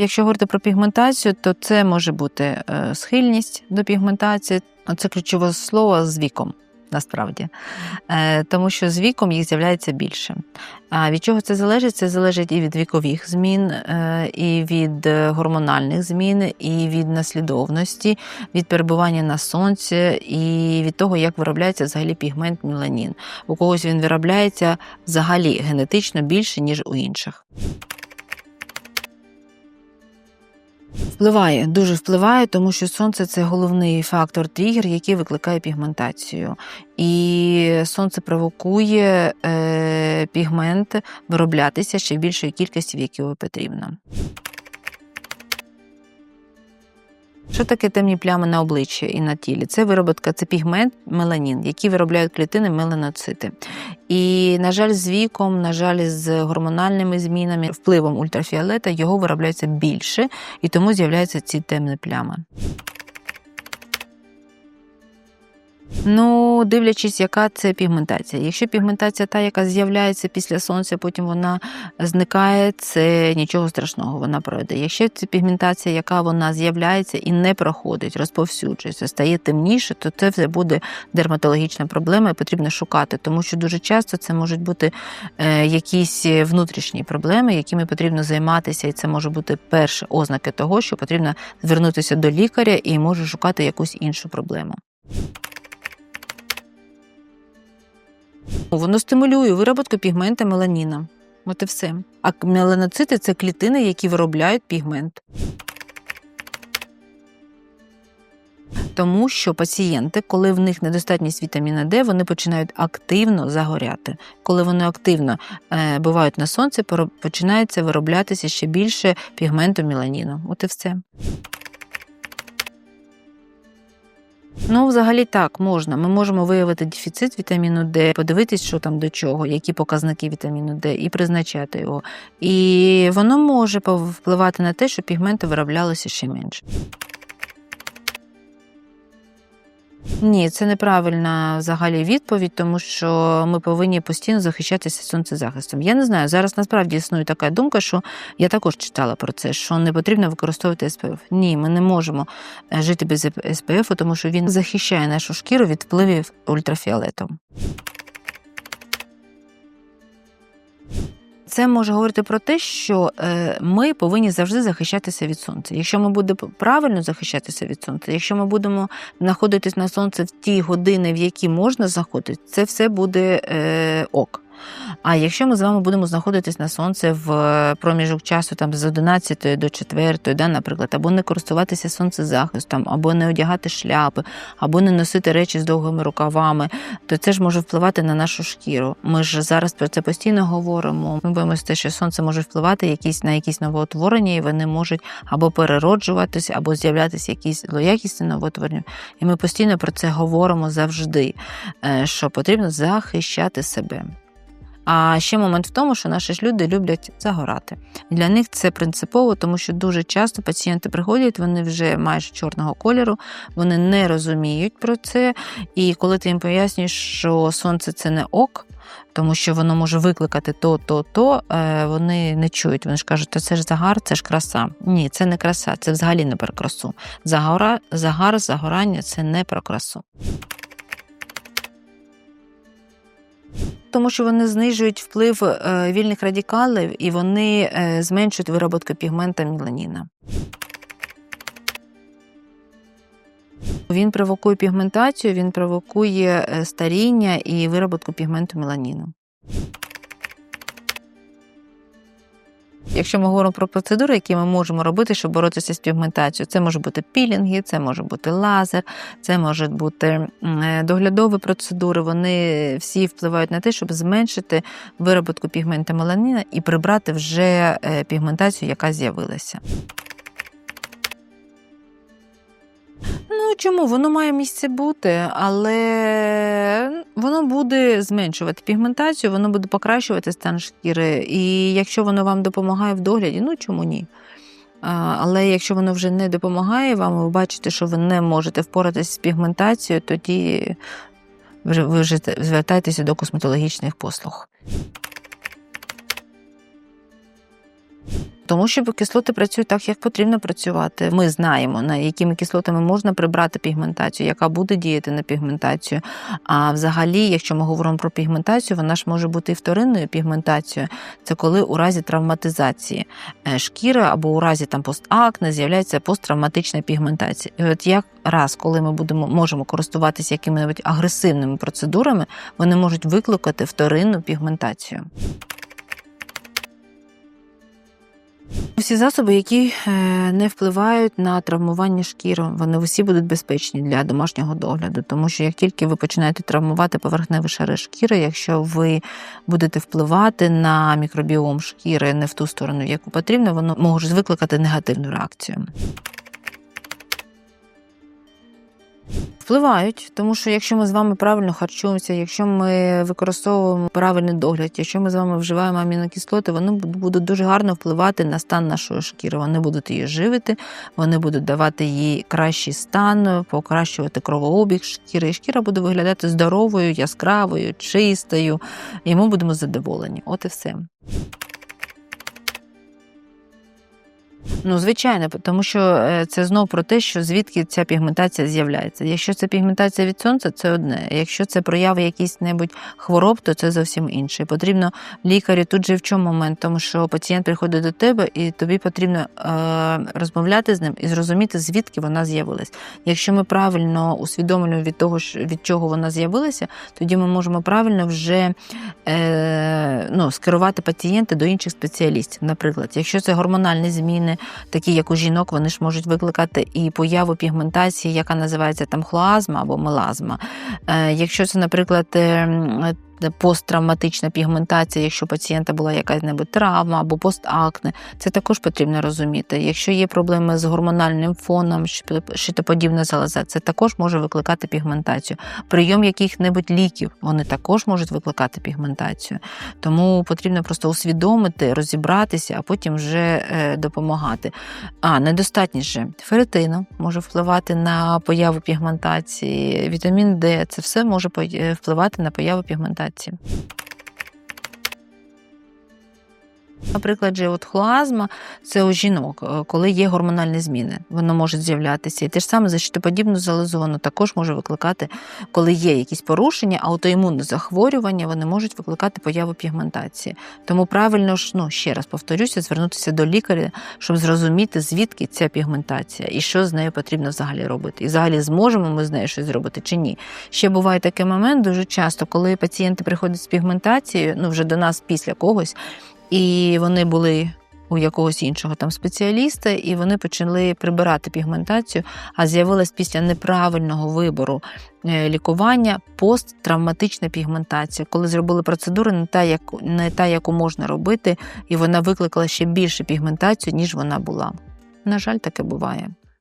Якщо говорити про пігментацію, то це може бути е, схильність до пігментації. Це ключове слово з віком. Насправді, Е, тому що з віком їх з'являється більше. А від чого це залежить? Це залежить і від вікових змін, е, і від гормональних змін, і від наслідовності, від перебування на сонці, і від того, як виробляється взагалі пігмент меланін. У когось він виробляється взагалі генетично більше, ніж у інших. Впливає, дуже впливає, тому що сонце це головний фактор тригер, який викликає пігментацію. І сонце провокує е, пігмент вироблятися ще більшої кількості, в якій потрібно. Що таке темні плями на обличчі і на тілі? Це вироботка, це пігмент меланін, який виробляють клітини меланоцити. І, на жаль, з віком, на жаль, з гормональними змінами, впливом ультрафіолета його виробляється більше, і тому з'являються ці темні плями. Ну, дивлячись, яка це пігментація. Якщо пігментація та, яка з'являється після сонця, потім вона зникає, це нічого страшного, вона пройде. Якщо це пігментація, яка вона з'являється і не проходить, розповсюджується, стає темніше, то це вже буде дерматологічна проблема і потрібно шукати, тому що дуже часто це можуть бути е, якісь внутрішні проблеми, якими потрібно займатися, і це може бути перші ознаки того, що потрібно звернутися до лікаря і може шукати якусь іншу проблему. Воно стимулює вироботку пігмента меланіна. От і все. А меланоцити це клітини, які виробляють пігмент. Тому що пацієнти, коли в них недостатність вітаміна Д, вони починають активно загоряти. Коли вони активно е, бувають на сонці, починається вироблятися ще більше пігменту меланіну. От і все. Ну, взагалі так можна. Ми можемо виявити дефіцит вітаміну Д, подивитись, що там до чого, які показники вітаміну Д, і призначати його. І воно може впливати на те, що пігменти вироблялися ще менше. Ні, це неправильна взагалі відповідь, тому що ми повинні постійно захищатися сонцезахистом. Я не знаю, зараз насправді існує така думка, що я також читала про це, що не потрібно використовувати СПФ. Ні, ми не можемо е, жити без СПФ, тому що він захищає нашу шкіру від впливів ультрафіолету. Це може говорити про те, що е, ми повинні завжди захищатися від сонця. Якщо ми будемо правильно захищатися від сонця, якщо ми будемо знаходитись на сонце в ті години, в які можна заходити, це все буде е, ок. А якщо ми з вами будемо знаходитись на сонце в проміжок часу там з 11 до 4, да, наприклад, або не користуватися сонцезахистом, або не одягати шляпи, або не носити речі з довгими рукавами, то це ж може впливати на нашу шкіру. Ми ж зараз про це постійно говоримо. Ми боїмося що сонце може впливати якісь на якісь новоутворення, і вони можуть або перероджуватися, або з'являтися якісь злоякісні новоутворення. І ми постійно про це говоримо завжди, е, що потрібно захищати себе. А ще момент в тому, що наші ж люди люблять загорати. Для них це принципово, тому що дуже часто пацієнти приходять, вони вже майже чорного кольору, вони не розуміють про це. І коли ти їм пояснюєш, що сонце це не ок. Тому що воно може викликати то, то, то, е, вони не чують. Вони ж кажуть, то це ж загар, це ж краса. Ні, це не краса, це взагалі не про красу. Загора, загар, загорання це не про красу. Тому що вони знижують вплив е, вільних радикалів і вони е, зменшують вироботку пігмента меланіна. Він провокує пігментацію, він провокує е, старіння і вироботку пігменту меланіну. Якщо ми говоримо про процедури, які ми можемо робити, щоб боротися з пігментацією, це може бути пілінги, це може бути лазер, це можуть бути е, доглядові процедури. Вони всі впливають на те, щоб зменшити вироботку пігмента меланіна і прибрати вже е, пігментацію, яка з'явилася. Ну чому? Воно має місце бути, але воно буде зменшувати пігментацію, воно буде покращувати стан шкіри. І якщо воно вам допомагає в догляді, ну чому ні? Але якщо воно вже не допомагає вам, ви бачите, що ви не можете впоратися з пігментацією, тоді ви вже звертайтеся до косметологічних послуг. Тому що кислоти працюють так, як потрібно працювати. Ми знаємо, на якими кислотами можна прибрати пігментацію, яка буде діяти на пігментацію. А взагалі, якщо ми говоримо про пігментацію, вона ж може бути і вторинною пігментацією. Це коли у разі травматизації е, шкіри або у разі там постакне з'являється посттравматична пігментація. І от як раз, коли ми будемо можемо користуватися якими-небудь агресивними процедурами, вони можуть викликати вторинну пігментацію. Всі засоби, які е, не впливають на травмування шкіри, вони всі будуть безпечні для домашнього догляду, тому що як тільки ви починаєте травмувати поверхневі шари шкіри, якщо ви будете впливати на мікробіом шкіри не в ту сторону, яку потрібно, воно може викликати негативну реакцію. Впливають, тому що якщо ми з вами правильно харчуємося, якщо ми використовуємо правильний догляд, якщо ми з вами вживаємо амінокислоти, вони будуть дуже гарно впливати на стан нашої шкіри. Вони будуть її живити, вони будуть давати їй кращий стан, покращувати кровообіг шкіри. І шкіра буде виглядати здоровою, яскравою, чистою, і ми будемо задоволені. От і все. Ну, звичайно, тому що е, це знов про те, що звідки ця пігментація з'являється. Якщо це пігментація від сонця, це одне. Якщо це прояви якісь небудь хвороб, то це зовсім інше. Потрібно лікарю тут же в чому момент, тому що пацієнт приходить до тебе, і тобі потрібно е, розмовляти з ним і зрозуміти, звідки вона з'явилась. Якщо ми правильно усвідомлюємо від того, від чого вона з'явилася, тоді ми можемо правильно вже е, ну, скерувати пацієнта до інших спеціалістів. Наприклад, якщо це гормональні зміни такі як у жінок, вони ж можуть викликати і появу пігментації, яка називається там хлоазма або мелазма. Е, якщо це, наприклад, е, посттравматична пігментація, якщо пацієнта була якась небудь травма або постакне, це також потрібно розуміти. Якщо є проблеми з гормональним фоном, щитоподібна залоза, це також може викликати пігментацію. Прийом яких-небудь ліків вони також можуть викликати пігментацію. Тому потрібно просто усвідомити, розібратися, а потім вже е, допомагати. А недостатніше феритину може впливати на появу пігментації, вітамін Д це все може впливати на появу пігментації праці. Наприклад, же от хлоазма це у жінок, е, коли є гормональні зміни, воно може з'являтися. І те ж саме защитоподібну залозу воно також може викликати, коли є якісь порушення, аутоімунне захворювання, вони можуть викликати появу пігментації. Тому правильно ж, ну ще раз повторюся, звернутися до лікаря, щоб зрозуміти, звідки ця пігментація і що з нею потрібно взагалі робити. І взагалі зможемо ми з нею щось зробити чи ні. Ще буває такий момент дуже часто, коли пацієнти приходять з пігментацією, ну вже до нас після когось і вони були у якогось іншого там спеціаліста, і вони почали прибирати пігментацію, а з'явилась після неправильного вибору е, лікування посттравматична пігментація, коли зробили процедуру не та, як, не та, яку можна робити, і вона викликала ще більше пігментацію, ніж вона була. На жаль, таке буває.